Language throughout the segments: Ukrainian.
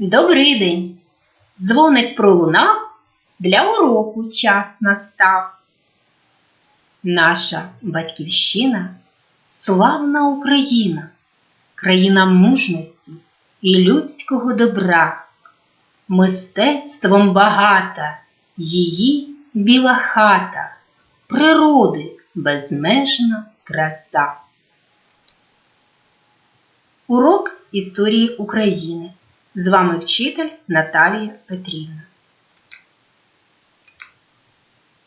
Добрий день! Дзвоник пролунав, для уроку час настав. Наша батьківщина славна Україна, країна мужності і людського добра. Мистецтвом багата її біла хата, природи безмежна краса. Урок історії України. З вами вчитель Наталія Петрівна.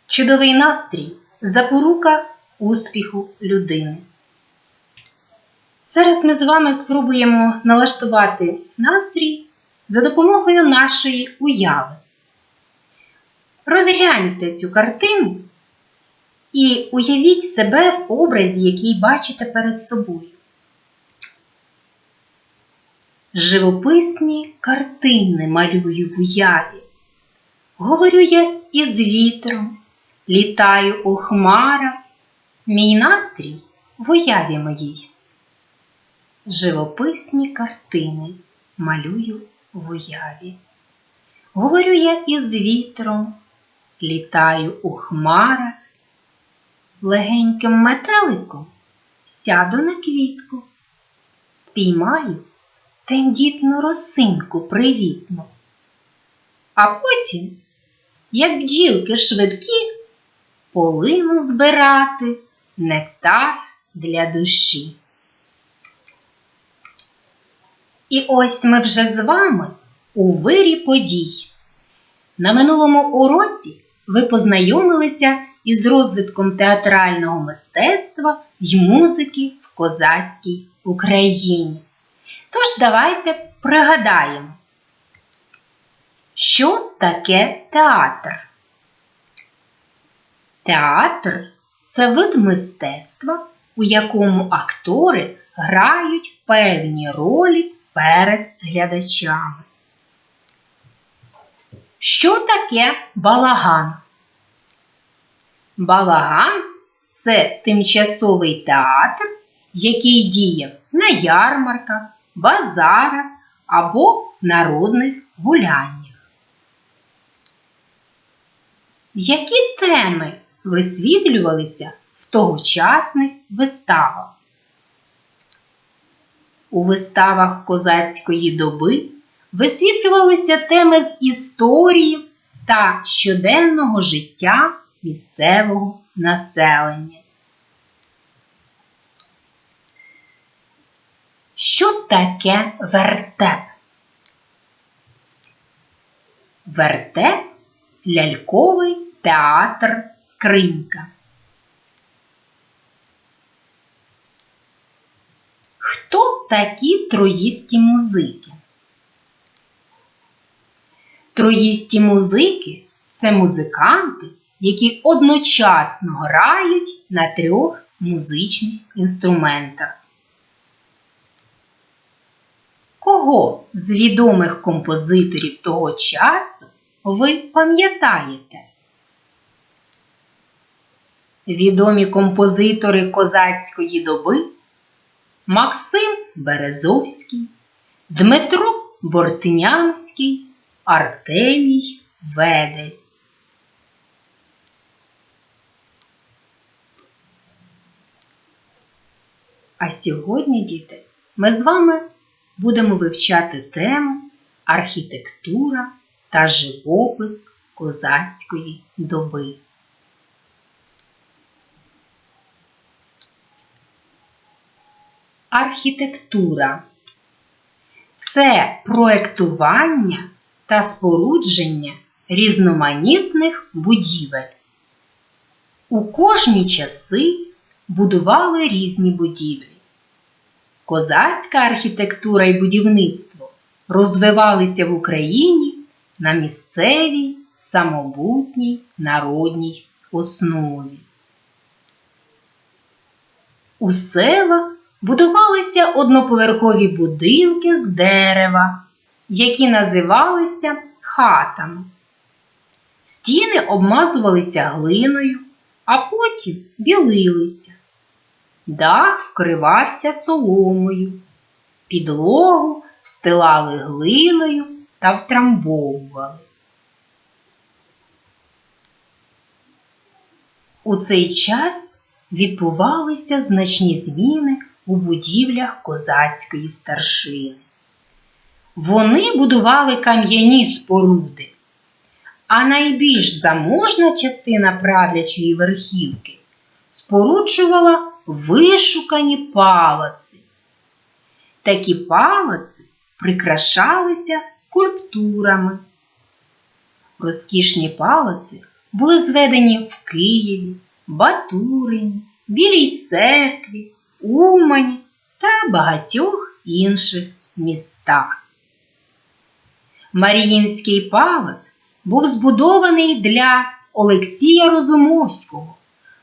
Чудовий настрій запорука успіху людини. Зараз ми з вами спробуємо налаштувати настрій за допомогою нашої уяви. Розгляньте цю картину і уявіть себе в образі, який бачите перед собою. Живописні картини малюю в уяві. Говорю я із вітром, літаю у хмарах, мій настрій в уяві моїй. Живописні картини малюю в уяві. Говорю я із вітром, літаю у хмарах, легеньким метеликом сяду на квітку, спіймаю тендітну росинку привітну. А потім, як бджілки швидкі, полину збирати нектар для душі. І ось ми вже з вами у вирі подій. На минулому уроці ви познайомилися із розвитком театрального мистецтва й музики в козацькій Україні. Тож давайте пригадаємо, що таке театр. Театр це вид мистецтва, у якому актори грають певні ролі перед глядачами. Що таке балаган? Балаган це тимчасовий театр, який діє на ярмарках, базарах або народних гуляннях. Які теми висвітлювалися в тогочасних виставах? У виставах козацької доби висвітлювалися теми з історії та щоденного життя місцевого населення. Що таке вертеп? Вертеп ляльковий театр скринька. Хто такі троїсті музики? Троїсті музики це музиканти, які одночасно грають на трьох музичних інструментах. Кого з відомих композиторів того часу ви пам'ятаєте? Відомі композитори козацької доби Максим Березовський, Дмитро Бортнянський, Артемій Ведель. А сьогодні, діти, ми з вами будемо вивчати тему архітектура та живопис козацької доби. Архітектура це проектування та спорудження різноманітних будівель. У кожні часи будували різні будівлі. Козацька архітектура і будівництво розвивалися в Україні на місцевій самобутній народній основі. У селах будувалися одноповерхові будинки з дерева, які називалися хатами. Стіни обмазувалися глиною, а потім білилися. Дах вкривався соломою, підлогу встилали глиною та втрамбовували. У цей час відбувалися значні зміни у будівлях козацької старшини. Вони будували кам'яні споруди, а найбільш заможна частина правлячої верхівки споруджувала вишукані палаци. Такі палаци прикрашалися скульптурами. Розкішні палаци були зведені в Києві, Батурині, Білій церкві, Умані та багатьох інших містах. Маріїнський палац був збудований для Олексія Розумовського,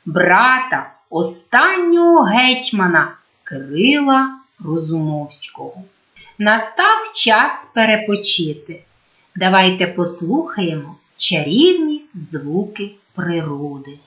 брата останнього гетьмана Кирила Розумовського. Настав час перепочити. Давайте послухаємо чарівні звуки природи.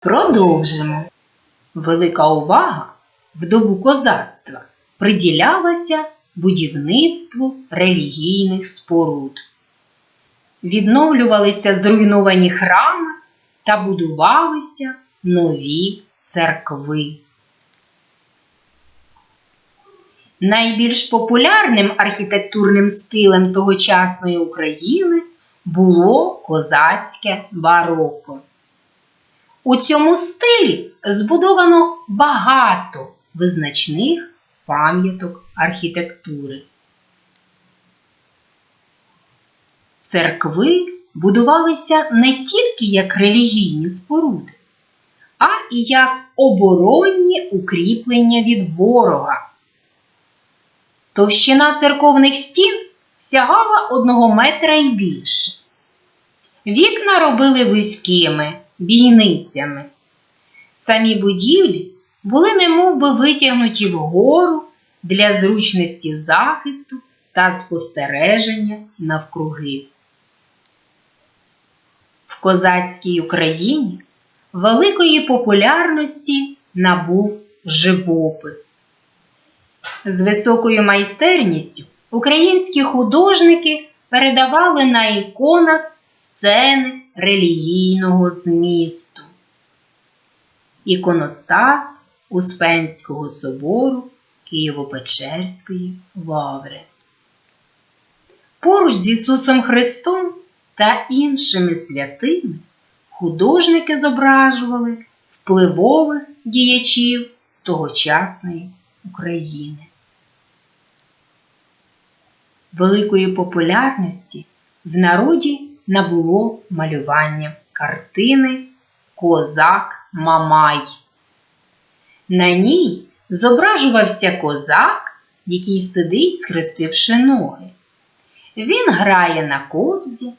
Продовжимо. Велика увага в добу козацтва приділялася будівництву релігійних споруд. Відновлювалися зруйновані храми та будувалися нові церкви. Найбільш популярним архітектурним стилем тогочасної України було козацьке бароко. У цьому стилі збудовано багато визначних пам'яток архітектури. Церкви будувалися не тільки як релігійні споруди, а і як оборонні укріплення від ворога. Товщина церковних стін сягала одного метра і більше. Вікна робили вузькими бійницями. Самі будівлі були немовби витягнуті вгору для зручності захисту та спостереження навкруги. В козацькій Україні великої популярності набув живопис. З високою майстерністю українські художники передавали на іконах сцени релігійного змісту. іконостас Успенського собору Києво-Печерської лаври. Поруч з Ісусом Христом та іншими святими художники зображували впливових діячів тогочасної України. Великої популярності в народі набуло малювання картини Козак Мамай. На ній зображувався козак, який сидить, схрестивши ноги. Він грає на кобзі,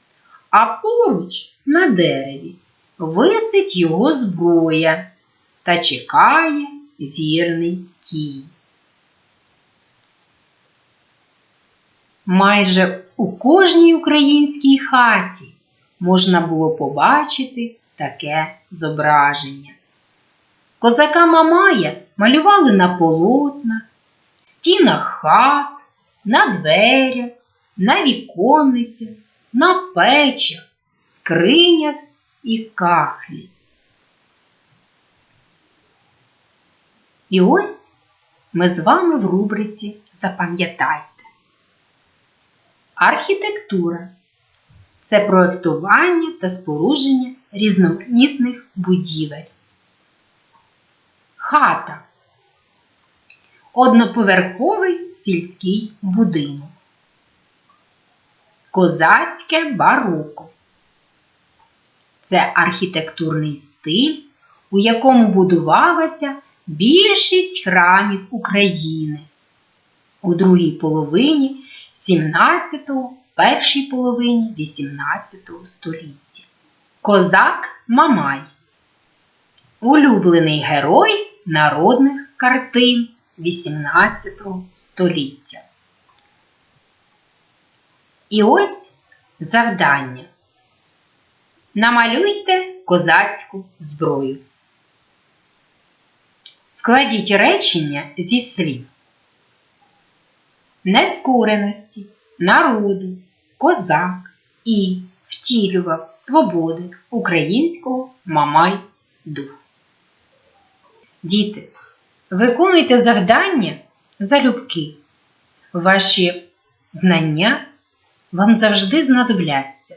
а поруч на дереві висить його зброя та чекає вірний кінь. Майже у кожній українській хаті можна було побачити таке зображення. Козака Мамая малювали на полотнах, стінах хат, на дверях, на віконницях, на печах, скринях і кахлі. І ось ми з вами в рубриці Запам'ятайте. Архітектура це проектування та спорудження різноманітних будівель. Хата одноповерховий сільський будинок. Козацьке бароко. Це архітектурний стиль, у якому будувалася більшість храмів України у другій половині 17-го, першій половині 18 століття. Козак Мамай. Улюблений герой народних картин 18 століття. І ось завдання. Намалюйте козацьку зброю. Складіть речення зі слів нескореності, народу, козак і втілював свободи українського мамай дух. Діти, виконуйте завдання залюбки. Ваші знання вам завжди знадобляться.